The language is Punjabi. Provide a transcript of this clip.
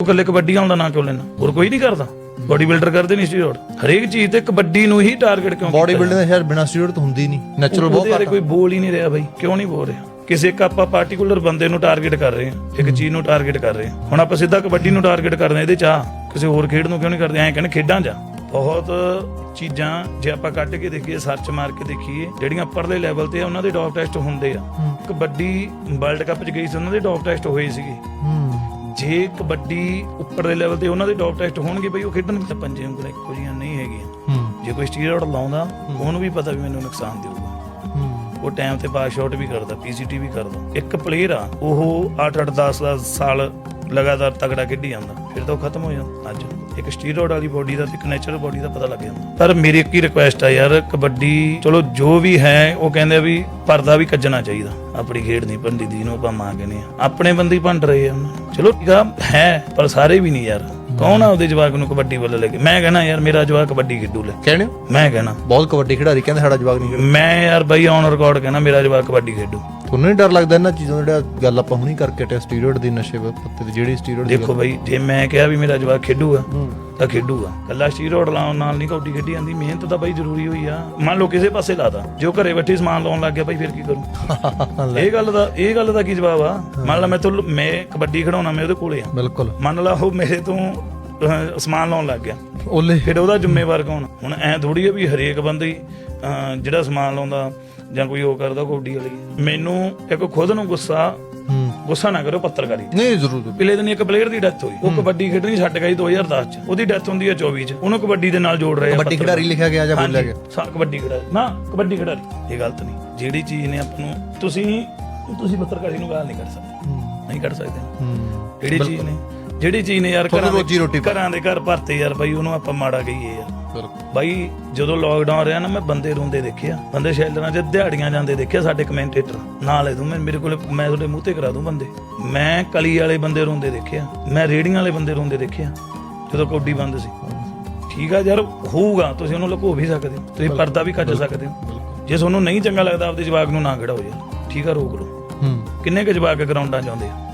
ਇਕੱਲੇ ਕਬੱਡੀ ਵਾਲਾ ਦਾ ਨਾਂ ਕਿਉਂ ਲੈਣਾ ਹੋਰ ਕੋਈ ਨਹੀਂ ਕਰਦਾ। ਬੋਡੀ ਬਿਲਡਰ ਕਰਦੇ ਨਹੀਂ ਸਟੀਰੋਇਡ ਹਰੇਕ ਚੀਜ਼ ਤੇ ਕਬੱਡੀ ਨੂੰ ਹੀ ਟਾਰਗੇਟ ਕਿਉਂ ਬਾਡੀ ਬਿਲਡਿੰਗ ਦਾ ਸ਼ਾਇਦ ਬਿਨਾ ਸਟੀਰੋਇਡ ਤੋਂ ਹੁੰਦੀ ਨਹੀਂ। ਨੈਚੁਰਲ ਬਹੁਤ ਬਾਰੇ ਕੋਈ ਬੋਲ ਹੀ ਨਹੀਂ ਰਿਹਾ ਬਾਈ। ਕਿਉਂ ਨਹੀਂ ਬੋਲ ਰਿਹਾ? ਕਿਸੇ ਇੱਕ ਆਪਾਂ ਪਾਰਟਿਕੂਲਰ ਬੰਦੇ ਨੂੰ ਟਾਰਗੇਟ ਕਰ ਰਹੇ ਹਾਂ ਇੱਕ ਚੀਜ਼ ਨੂੰ ਟਾਰਗੇਟ ਕਰ ਰਹੇ ਹਾਂ। ਹੁਣ ਆਪਾਂ ਸਿੱਧਾ ਕਬੱਡੀ ਨੂੰ ਟਾਰਗੇਟ ਕਰਦੇ ਹਾਂ ਇਹਦੇ ਚ ਆ ਕਿਸੇ ਹੋਰ ਖੇਡ ਨੂੰ ਕਿਉਂ ਨਹੀਂ ਕਰਦੇ? ਐਂ ਕਹਿੰਦੇ ਖੇਡਾਂ 'ਚ। ਆ। ਬਹੁਤ ਚੀਜ਼ਾਂ ਜੇ ਆਪਾਂ ਕੱਢ ਕੇ ਦੇਖੀਏ ਸਰਚ ਮਾਰ ਕੇ ਦੇਖੀਏ ਜਿਹੜੀਆਂ ਉੱਪਰਲੇ ਲੈਵਲ ਤੇ ਆ ਉਹਨਾਂ ਦੇ ਡੋਪ ਟੈਸਟ ਹੁੰਦੇ ਆ। ਕਬੱਡੀ ਵਰਲਡ ਕੱਪ 'ਚ ਗਈ ਸੀ ਉਹਨਾਂ ਦੇ ਡੋਪ ਟੈਸਟ ਹੋਏ ਸੀਗੇ। ਜੇ ਕਬੱਡੀ ਉੱਪਰਲੇ ਲੈਵਲ ਤੇ ਉਹਨਾਂ ਦੇ ਡੋਪ ਟੈਸਟ ਹੋਣਗੇ ਬਈ ਉਹ ਖੇਡਣ ਤਾਂ ਪੰਜੇ ਉਂਗਲਾਂ ਇੱਕੋ ਜਿਹੀਆਂ ਨਹੀਂ ਹੈਗੀਆਂ। ਜੇ ਕੋਈ ਸਟੀਰੋਇਡ ਲਾਉਂਦਾ ਉਹਨੂੰ ਵੀ ਪਤਾ ਵੀ ਮੈਨੂੰ ਨੁਕਸਾਨ ਦੇਊਗਾ। ਉਹ ਟਾਈਮ ਤੇ ਪਾਸ ਸ਼ਾਟ ਵੀ ਕਰਦਾ ਪੀਸੀਟੀ ਵੀ ਕਰਦਾ। ਇੱਕ ਪਲੇਅਰ ਆ ਉਹ 8-8 10 ਸਾਲ ਲਗਾਤਾਰ ਤਗੜਾ ਖੇਡੀ ਜਾਂਦਾ ਫਿਰ ਤਾਂ ਉਹ ਖਤਮ ਹੋ ਜਾਂਦਾ। ਅੱਜ ਇੱਕ ਸਟੀਰੋਇਡ ਵਾਲੀ ਬੋਡੀ ਦਾ ਤੇ ਇੱਕ ਨੈਚੁਰਲ ਬੋਡੀ ਦਾ ਪਤਾ ਲੱਗ ਜਾਂਦਾ। ਪਰ ਮੇਰੀ ਇੱਕ ਹੀ ਰਿਕੁਐਸਟ ਆ ਯਾਰ ਕਬੱਡੀ ਚਲੋ ਜੋ ਵੀ ਹੈ ਉਹ ਕਹਿੰਦੇ ਆ ਵੀ ਪਰਦਾ ਵੀ ਕੱਜਣਾ ਚਾਹੀਦਾ। ਆਪਣੀ ਖੇਡ ਨਹੀਂ ਭੰਡੀ ਦੀ ਨੂੰ ਆਪਾਂ ਮੰਗਨੇ ਨੇ ਆਪਣੇ ਬੰਦੇ ਹੀ ਭੰਡ ਰਹੇ ਆ। ਚਲੋ ਠੀਕ ਆ ਹੈ ਪਰ ਸਾਰੇ ਵੀ ਨਹੀਂ ਯਾਰ। ਕੌਣ ਆ ਉਹਦੇ ਜਵਾਕ ਨੂੰ ਕਬੱਡੀ ਵੱਲ ਲੈ ਕੇ? ਮੈਂ ਕਹਿੰਦਾ ਯਾਰ ਮੇਰਾ ਜਵਾਕ ਕਬੱਡੀ ਖੇਡੂ ਲੈ। ਕਹਿੰਦੇ ਹੋ? ਮੈਂ ਕਹਿੰਦਾ ਬਹੁਤ ਕਬੱਡੀ ਖਿਡਾਰੀ ਕਹਿੰਦੇ ਸਾਡਾ ਜਵਾਬ ਨਹੀਂ ਖੇਡਦਾ। ਮੈਂ ਯਾਰ ਬਾਈ ਔਨ ਰਿਕਾਰਡ ਕਹਿੰਦਾ ਮੇਰਾ ਜਵਾਕ ਕਬੱਡੀ ਖੇਡੂ। ਤੁਹਾਨੂੰ ਨਹੀਂ ਡਰ ਲੱਗਦਾ ਇਹਨਾਂ ਚੀਜ਼ਾਂ ਦਾ ਜਿਹੜਾ ਗੱਲ ਆਪਾਂ ਹੁਣੀ ਕਰਕੇ ਟੈਸਟ ਸਟੀਰੋਇਡ ਦੀ ਨਸ਼ੇ ਪੱਤੇ ਦੀ ਜਿਹੜੀ ਸਟੀਰੋਇਡ ਦੇਖੋ ਬਾਈ ਜੇ ਮੈਂ ਕਿਹਾ ਵੀ ਮੇਰਾ ਜਵਾਕ ਖੇਡੂਗਾ ਤਾਂ ਖੇਡੂਗਾ। ਕੱਲਾ ਸਟੀਰੋਇਡ ਲਾਉਣ ਨਾਲ ਨਹੀਂ ਕੌਡੀ ਖੇਡੀ ਜਾਂਦੀ ਮਿਹਨਤ ਤਾਂ ਬਾਈ ਜ਼ਰੂਰੀ ਹੋਈ ਆ। ਮੰਨ ਲਓ ਕਿਸੇ ਪਾਸੇ ਲਾਦਾ ਜੋ ਘਰੇ ਬੈਠੇ ਸਮਾਨ ਲਾਉਣ ਲੱਗ ਗਿਆ ਬਾਈ ਫਿਰ ਕੀ ਕਰੂੰ? ਇਹ ਗੱਲ ਦਾ ਇਹ ਗੱਲ ਦਾ ਕੀ ਜਵਾਬ ਆ? ਮੰਨ ਲਾ ਮੈਂ ਤੋਂ ਮੈਂ ਕਬੱਡੀ ਖਿਡਾਉਣਾ ਮੈਂ ਉਹਦੇ ਕੋਲੇ ਆ। ਬਿਲਕੁਲ। ਮੰਨ ਲਾ ਉਹ ਮੇਰੇ ਤੋਂ ਅਹ, ਸਮਾਨ ਲਾਉਣ ਲੱਗ ਗਿਆ। ਓਲੇ। ਫਿਰ ਉਹਦਾ ਜ਼ਿੰਮੇਵਾਰ ਕੌਣ? ਹੁਣ ਐ ਥੋੜੀ ਆ ਵੀ ਹਰੇਕ ਬੰਦੇ ਹੀ, ਅਹ, ਜਿਹੜਾ ਸਮਾਨ ਲਾਉਂਦਾ ਜਾਂ ਕੋਈ ਉਹ ਕਰਦਾ ਕੌਡੀ ਵਾਲੀ। ਮੈਨੂੰ ਇੱਕ ਖੁਦ ਨੂੰ ਗੁੱਸਾ ਹੂੰ। ਗੁੱਸਾ ਨਾ ਕਰੋ ਪੱਤਰਕਾਰੀ। ਨਹੀਂ ਜ਼ਰੂਰ। ਜ਼ਰੂਰ। ਪਿਛਲੇ ਦਿਨ ਇੱਕ ਪਲੇਅਰ ਦੀ ਡੈਥ ਹੋਈ। ਉਹ ਕਬੱਡੀ ਖੇਡਣੀ ਛੱਡ ਗਈ 2010 ਚ। ਉਹਦੀ ਡੈਥ ਹੁੰਦੀ ਹੈ 24 ਚ। ਉਹਨੂੰ ਕਬੱਡੀ ਦੇ ਨਾਲ ਜੋੜ ਰਹੇ ਆ ਕਬੱਡੀ ਪੱਤਰਕਾਰ। ਖਿਡਾਰੀ ਲਿਖਿਆ ਗਿਆ ਜਾਂ ਬੋਲਿਆ ਗਿਆ? ਸਾ- ਕਬੱਡੀ ਖਿਡਾਰੀ। ਨਾ ਕਬੱਡੀ ਖਿਡਾਰੀ। ਇਹ ਗਲਤ ਨਹੀਂ। ਜਿਹੜੀ ਚੀਜ਼ ਨੇ ਆਪਾਂ ਨੂੰ ਤੁਸੀਂ ਤੁਸੀਂ ਪੱਤਰਕਾਰੀ ਨੂੰ ਗਾਲ ਨਹੀਂ ਕੱਢ ਸਕਦੇ। ਹੂੰ। ਨਹੀਂ ਕੱਢ ਸਕਦੇ। ਹੂੰ। ਜਿਹੜੀ ਚੀਜ਼ ਨੇ ਜਿਹੜੀ ਚੀਜ਼ ਨੇ ਯਾਰ ਤੁਹਾਨੂੰ ਘਰਾਂ ਰੋਜੀ ਰੋਟੀ ਦੇ ਘਰਾਂ ਦੇ ਘਰ ਭਰਤੇ ਯਾਰ ਬਾਈ ਉਹਨੂੰ ਆਪਾਂ ਮਾੜਾ ਕਹੀਏ ਯਾਰ। ਬਿਲਕੁਲ। ਬਾਈ ਜਦੋਂ ਲੋਕਡਾਊਨ ਰਿਹਾ ਨਾ ਮੈਂ ਬੰਦੇ ਰੋਂਦੇ ਦੇਖਿਆ। ਬੰਦੇ ਸ਼ੈਲਰਾਂ 'ਚ ਦਿਹਾੜੀਆਂ ਜਾਂਦੇ ਦੇਖਿਆ ਸਾਡੇ ਕਮੈਂਟੇਟਰ ਨਾਲ ਲੈ ਦੂੰ ਮੈਂ ਮੇਰੇ ਕੋਲੇ ਮੈਂ ਤੁਹਾਡੇ ਮੂੰਹ ਤੇ ਕਰਾ ਦੂੰ ਬੰਦੇ। ਮੈਂ ਕਲੀ ਵਾਲੇ ਬੰਦੇ ਰੋਂਦੇ ਦੇਖਿਆ। ਮੈਂ ਰੇੜੀਆਂ ਵਾਲੇ ਬੰਦੇ ਰੋਂਦੇ ਦੇਖਿਆ ਜਦੋਂ ਕੌਡੀ ਬੰਦ ਸੀ। ਠੀਕ ਆ ਯਾਰ ਹੋਊਗਾ ਤੁਸੀਂ ਉਹਨੂੰ ਲੁਕੋ ਵੀ ਸਕਦੇ ਹੋ। ਤੁਸੀਂ ਪਰਦਾ ਵੀ ਕੱਢ ਸਕਦੇ ਹੋ। ਜੇ ਤੁਹਾਨੂੰ ਨਹੀਂ ਚੰਗਾ ਲੱਗਦਾ ਆਪਦੇ ਜਵਾਕ ਨੂੰ ਨਾ ਖੜਾਓ ਯਾਰ। ਠੀਕ ਆ ਰੋਕ ਲਓ। ਹੂੰ। ਕਿੰਨੇ ਕੁ ਜਵਾਕ ਗਰਾਊਂਡਾਂ 'ਚ ਆਉਂਦੇ ਆ?